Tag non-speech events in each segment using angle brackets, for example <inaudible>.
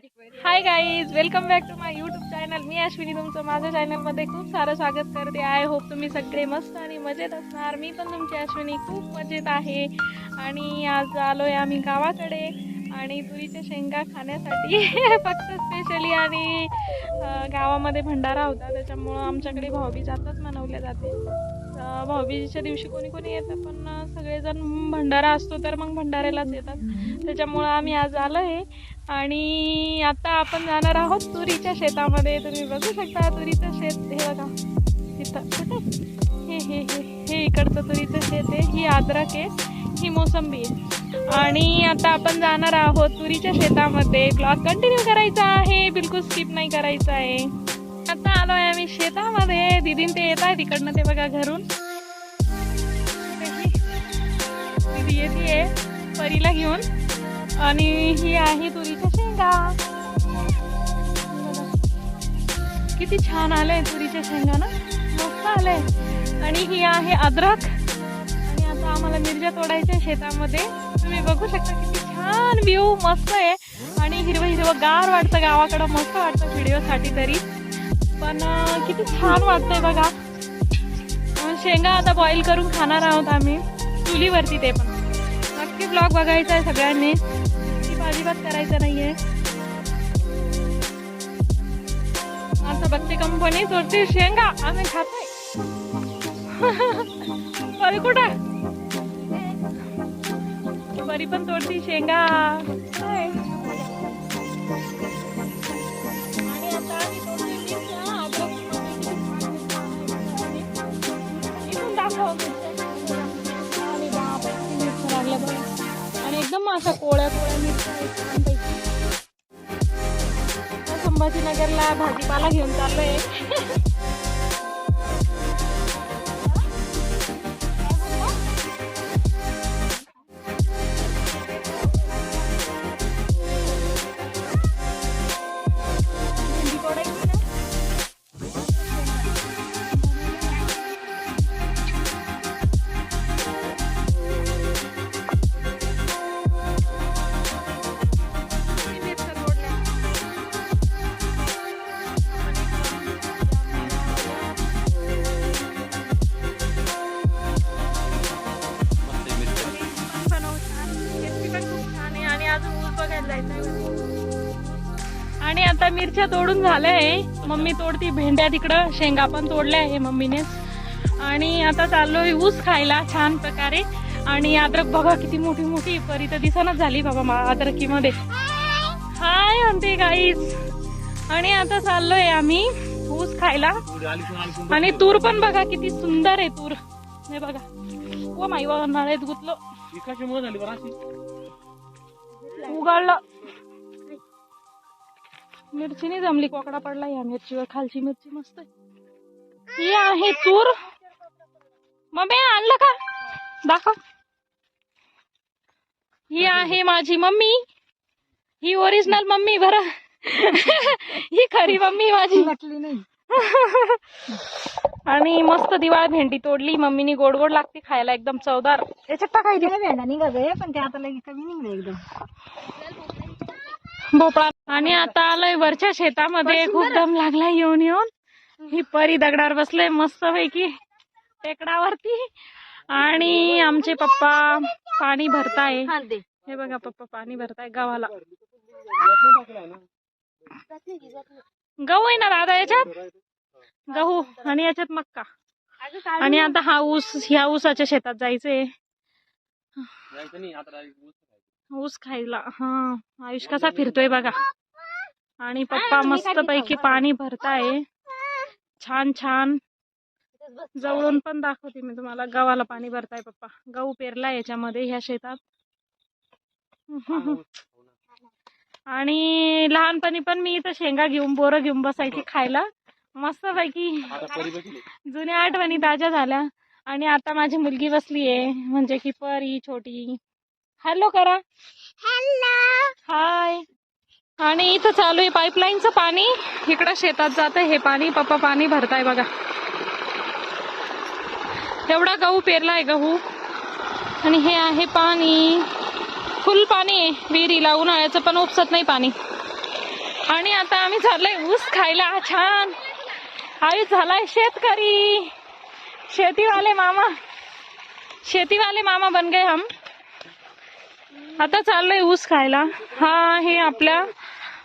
Hi guys welcome back to my YouTube channel मी अश्विनी तुमचं माझ्या चॅनलमध्ये खूप सारं स्वागत करते. आय होप तुम्ही सगळे मस्त आणि मजेत असणार. मी पण तुमची अश्विनी खूप मजेत आहे. आणि आज आलो आहे आम्ही गावाकडे आणि तुरीच्या शेंगा खाण्यासाठी. <laughs> फक्त स्पेशली आणि गावामध्ये भंडारा होता त्याच्यामुळं आमच्याकडे भाऊबीज आताच मनवल्या जाते. भाऊबीजीच्या दिवशी कोणी कोणी येतं पण सगळेजण भंडारा असतो तर मग भंडाऱ्यालाच येतात. त्याच्यामुळं आम्ही आज आलो आहे आणि आता आपण जाणार आहोत तुरीच्या शेतामध्ये. तुम्ही बघू शकता तुरीचं शेत हे बघा तिथं कुठे? हे हे हे हे इकडचं तुरीचं शेत आहे ही अद्रक आहे ही मोसंबी आहे. आणि आता आपण जाणार आहोत तुरीच्या शेतामध्ये. ब्लॉग कंटिन्यू करायचा आहे बिलकुल स्किप नाही करायचा आहे. आता आलो आहे आम्ही? शेतामध्ये. दिदीन ते येत आहे तिकडनं ते बघा घरून. दिदी येते परीला घेऊन. आणि ही आहे तुरीच्या शेंगा. किती छान आलंय तुरीच्या शेंगा ना. मस्त आलंय. आणि ही आहे अद्रक. आणि आता आम्हाला मिरच्या तोडायच्या आहे शेतामध्ये. तुम्ही बघू शकता किती छान व्ह्यू मस्त आहे. आणि हिरवं हिरवं गार वाटतं गावाकडं. मस्त वाटतं व्हिडिओसाठी तरी. पण किती छान वाटतंय बघा. शेंगा आता बॉईल करून खाणार आहोत आम्ही. चुलीवरती ते पण. नक्की ब्लॉग बघायचा आहे सगळ्यांनी. ती अजिबात करायचं नाहीये. आता बघते कंपनी सोडते शेंगा. आम्ही खातोय. <laughs> बरी कुठं बरी पण तोडती शेंगा. काय? आणि आता बघा. अशा कोळ्या कोळ्या मिरच्या संभाजीनगरला भाजीपाला घेऊन चाललोय <laughs> आता मिरच्या तोडून झालंय मम्मी तोडती भेंड्या तिकडं शेंगा पण तोडल्या आहे मम्मीने. आणि आता चाललोय ऊस खायला छान प्रकारे. आणि अद्रक बघा किती मोठी मोठी परी तर दिसनच झाली बाबा अद्रकीमध्ये. हाय म्हणते गाईच आणि आता चाललोय आम्ही ऊस खायला. आणि तूर पण बघा किती सुंदर आहे तूर. हे बघा. व माई नाळेत गुतलो. झाली उगाळलं. मिरची नाही जमली कोकडा पडला या मिरचीवर खालची मिरची मस्त. ही आहे तूर. मम्मी आणलं का? दाखव. ही आहे माझी मम्मी. ही ओरिजिनल मम्मी बरं. <laughs> ही खरी मम्मी माझी. <laughs> आणि मस्त दिवाळ भेंडी तोडली. मम्मीनी गोड गोड लागते खायला एकदम चवदार. याच्यात टाकायची. भेंडा निघाले पण ते आता लगे कमी निघले एकदम. भोपळा. आणि आता आलोय वरच्या शेतामध्ये. खूप दम लागला येऊन येऊन. ही परी दगडावर बसले मस्त पैकी टेकडावरती. आणि आमचे पप्पा पाणी भरताय. हे बघा पप्पा पाणी भरताय गव्हाला. गहू आहे ना दादा याच्यात? गहू आणि याच्यात मक्का. आणि आता हा ऊस ह्या ऊसाच्या शेतात जायचंय. ऊस खायला. हा आयुष कसा फिरतोय बघा. आणि पप्पा मस्त पैकी पाणी भरताय. छान छान. जवळून पण दाखवते मी तुम्हाला. गव्हाला पाणी भरताय पप्पा. गहू पेरलाय याच्यामध्ये ह्या शेतात. आणि लहानपणी पण मी इथं शेंगा घेऊन बोरं घेऊन बसायची खायला. मस्त पैकी जुन्या आठवणी ताज्या झाल्या. आणि आता माझी मुलगी बसली आहे म्हणजे की परी छोटी. हॅलो करा. हाय. आणि इथं चालू आहे पाईपलाईनचं पाणी. इकडं शेतात जात हे पाणी पप्पा पाणी भरताय बघा. एवढा गहू पेरलाय गहू. आणि हे आहे पाणी. फुल पाणी आहे विहिरीला उन्हाळ्याचं पण उपसत नाही पाणी. आणि आता आम्ही चाललोय ऊस खायला. छान. आम्ही झालाय शेतकरी. शेतीवाले मामा. शेतीवाले मामा बन गए हम. आता चाललोय ऊस खायला. हा आहे आपल्या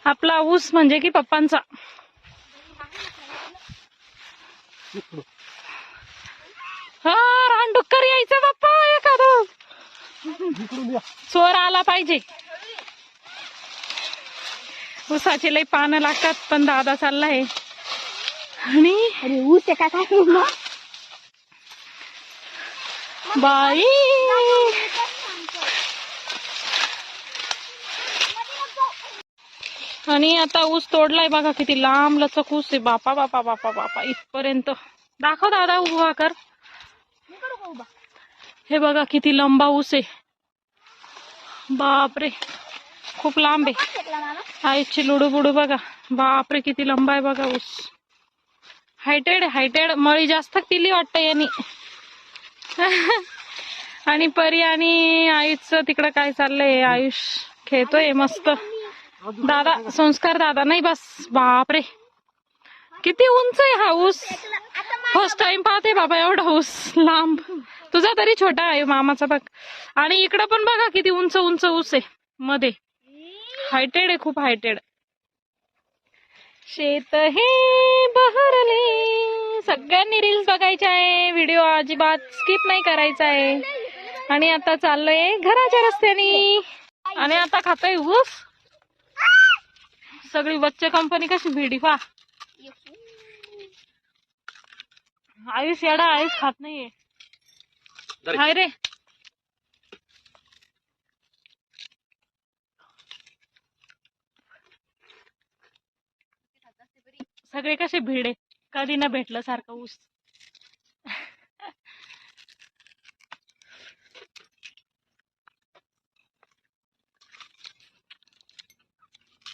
आपला ऊस म्हणजे की पप्पांचा. हा रानडुक्कर यायचं बाप्पा एखादं. चोर आला पाहिजे. ऊसाचे लई पानं लागतात पण दादा आणि ऊस आहे का? काय मग? बाई! आणि आता ऊस तोडलाय बघा किती लांब लचक ऊस आहे. बापा बापा बापा बापा इथपर्यंत. दाखव दादा उभा कर. हे बघा किती लंबा ऊस आहे. बापरे खूप लांब आहे. आईची लुडू बुडू बघा. बापरे किती लंबा आहे बघा ऊस. हायटेड हायटेड. मळी जास्त केली वाटतं यांनी. <laughs> आणि परी आणि आयुषचं तिकडं काय चाललंय? आयुष खेळतोय मस्त. दादा संस्कार दादा नाही बस बापरे. किती उंच आहे हा ऊस? फर्स्ट टाइम पाहते बाबा एवढा ऊस लांब. तुझा तरी छोटा आहे मामाचा बघ. आणि इकडं पण बघा किती उंच उंच ऊस आहे मध्ये. हायटेड आहे खूप हायटेड शेत हे बहरले. सगळ्यांनी रील्स बघायचे आहे व्हिडिओ अजिबात स्किप नाही करायचा आहे. आणि आता चाललोय घराच्या रस्त्याने. आणि आता खातोय ऊस. सगळी बच्चे कंपनी कशी भिडी पा आयुष येडा आयुष खात नाहीये. हाय रे. सगळे कसे भिडे. कधी ना भेटलं सारखं ऊस.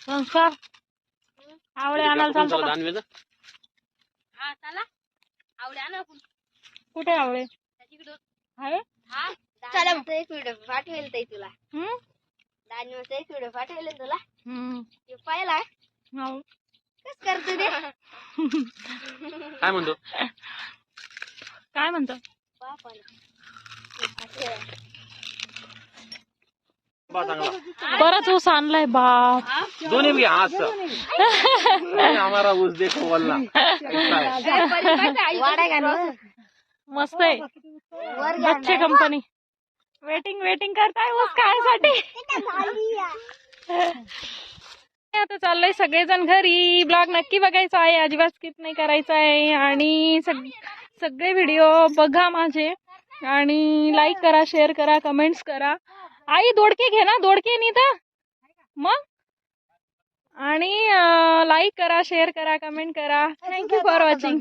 संस्कार. आवळे आणायला चालतो का? हा चला. आवड्या ना आपण. कुठे आवळे? आहे? चला एक व्हिडिओ पाठवेल ताई तुला. हम्म? दानिवाचा एक व्हिडिओ पाठवेल तुला. हम्म. ते पाहिला हो. कस करतो ते? काय म्हणतो? काय म्हणतो? बा चांगला बराच ऊस आणलाय बाप. दोन्ही असं. नाही, आम्हाला ऊस देखो वल्ला. मस्त आहे. बच्चे कंपनी वेटिंग वेटिंग करताय ऊस खायसाठी आता चाललंय सगळेजण घरी. ब्लॉग नक्की बघायचा आहे. अजिबात स्किप नाही करायचा आहे. आणि सग सगळे व्हिडिओ बघा माझे. आणि लाईक करा शेअर करा कमेंट्स करा. आई दोडके घे ना दोडके नाही तर मग? आणि लाईक करा शेअर करा कमेंट करा. Thank you for watching